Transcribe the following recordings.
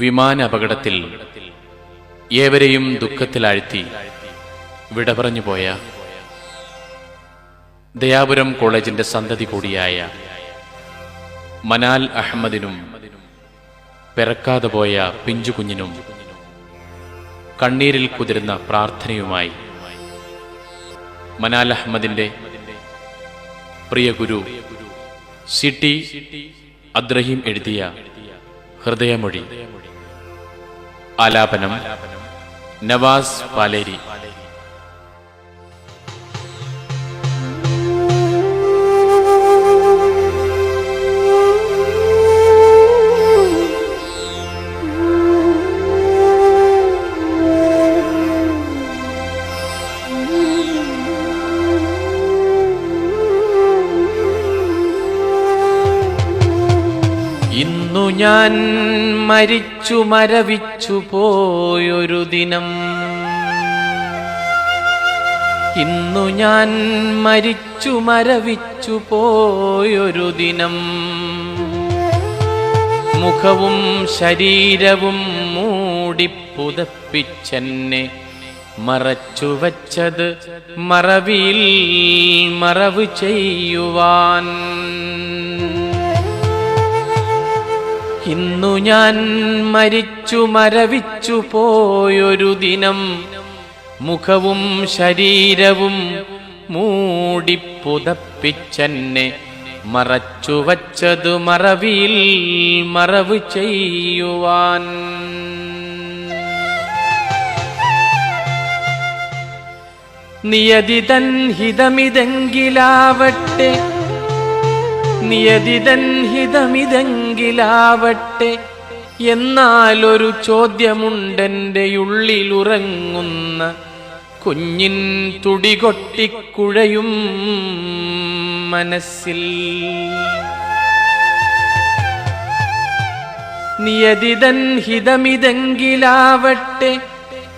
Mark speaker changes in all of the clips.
Speaker 1: വിമാന അപകടത്തിൽ ഏവരെയും ദുഃഖത്തിലാഴ്ത്തി വിട പറഞ്ഞു പോയ ദയാപുരം കോളേജിന്റെ സന്തതി കൂടിയായ മനാൽ അഹമ്മദിനും പിറക്കാതെ പോയ പിഞ്ചുകുഞ്ഞിനും കണ്ണീരിൽ കുതിരുന്ന പ്രാർത്ഥനയുമായി മനാൽ അഹമ്മദിന്റെ പ്രിയ ഗുരു സി ടി അദ്രഹീം എഴുതിയ ഹൃദയമൊഴി. ആലാപനം നവാസ് പാലേരി. ഞാൻ മരിച്ചു മരവിച്ചു പോയൊരു ദിനം. ഇന്നു ഞാൻ മരിച്ചു മരവിച്ചു പോയൊരു ദിനം. മുഖവും ശരീരവും മൂടിപ്പുതപ്പിച്ചെന്നെ മറച്ചു വച്ചത് മറവിൽ മറവ് ചെയ്യുവാൻ. ഇന്നു ഞാൻ മരിച്ചു മരവിച്ചു പോയൊരു ദിനം. മുഖവും ശരീരവും മൂടിപ്പുതപ്പിച്ചെന്നെ മറച്ചു വച്ചതു മറവിൽ മറവ് ചെയ്യുവാൻ. നിയതിതൻ ഹിതമിതെങ്കിലാവട്ടെ. നിയതിതൻ ഹിതമിതെങ്കിലാവട്ടെ എന്നാലൊരു ചോദ്യമുണ്ടെന്റെ ഉള്ളിലുറങ്ങുന്ന കുഞ്ഞിൻ തുടി കൊട്ടിക്കുഴയും മനസ്സിൽ. നിയതിതൻ ഹിതമിതെങ്കിലാവട്ടെ.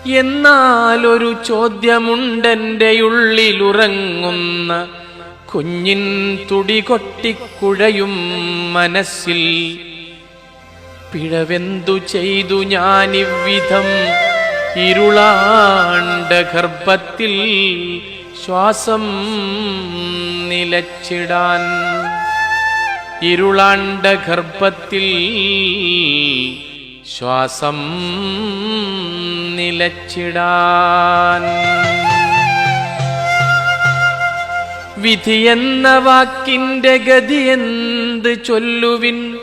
Speaker 1: എന്നാലൊരു ചോദ്യമുണ്ടെന്റെ ഉള്ളിലുറങ്ങുന്ന കുഞ്ഞിൻ തുടി തുടികൊട്ടിക്കുഴയും മനസ്സിൽ. പിഴവെന്തു ചെയ്തു ഞാനിവിധം ഇരുളാണ്ട ഗർഭത്തിൽ ശ്വാസം നിലച്ചിടാൻ. ഇരുളാണ്ട ഗർഭത്തിൽ ശ്വാസം നിലച്ചിടാൻ. വിധിയെന്ന വാക്കിന്റെ എന്ത് ചൊല്ലുവിൻ?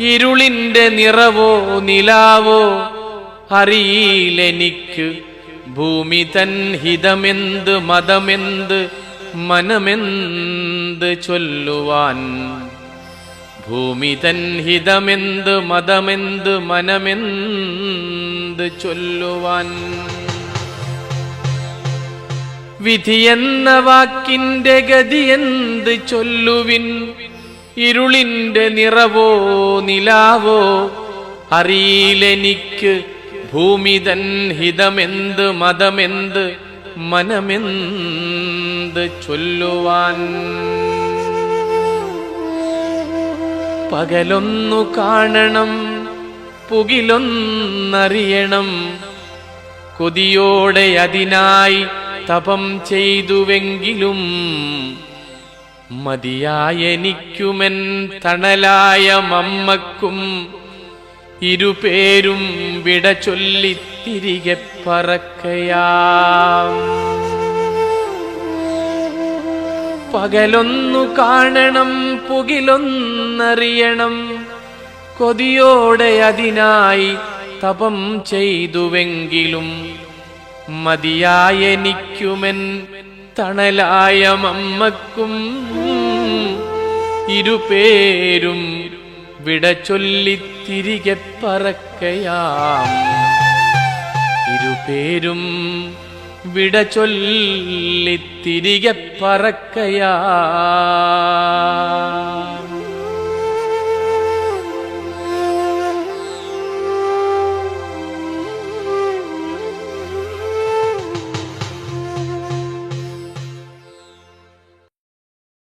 Speaker 1: ഇരുളിന്റെ നിറവോ നിലാവോ അറിയിലെനിക്ക്. ഭൂമി തൻ ഹിതമെന്ത് മതമെന്ത് മനമെന്ത് ചൊല്ലുവാൻ? ഭൂമി തൻ ഹിതമെന്ത് മതമെന്ത് മനമെന്ത് ചൊല്ലുവാൻ? വിധിയെന്ന വാക്കിന്റെ ഗതി എന്ത് ചൊല്ലുവിൻ? ഇരുളിന്റെ നിറവോ നിലാവോ? അറിയിലെനിക്ക് ഭൂമിതൻ ഹിതമെന്ത് മതമെന്ത് മനമെന്ത് ചൊല്ലുവാൻ? പകലൊന്നു കാണണം പുകിലൊന്നറിയണം. കൊതിയോടെ അതിനായി തപം ചെയ്തുവെങ്കിലും മതിയായെനിക്കുമെൻ തണലായ മമ്മക്കും ഇരുപേരും വിട ചൊല്ലി തിരികെ പറക്കയാം. പകലൊന്നു കാണണം പുകിലൊന്നറിയണം. കൊതിയോടെ അതിനായി തപം ചെയ്തുവെങ്കിലും മതിയായെനിക്കുമെൻ തണലായ മമ്മക്കും ഇരുപേരും വിട ചൊല്ലി തിരികെ പറക്കയാം. ഇരുപേരും വിട ചൊല്ലി തിരികെ പറക്കയാം.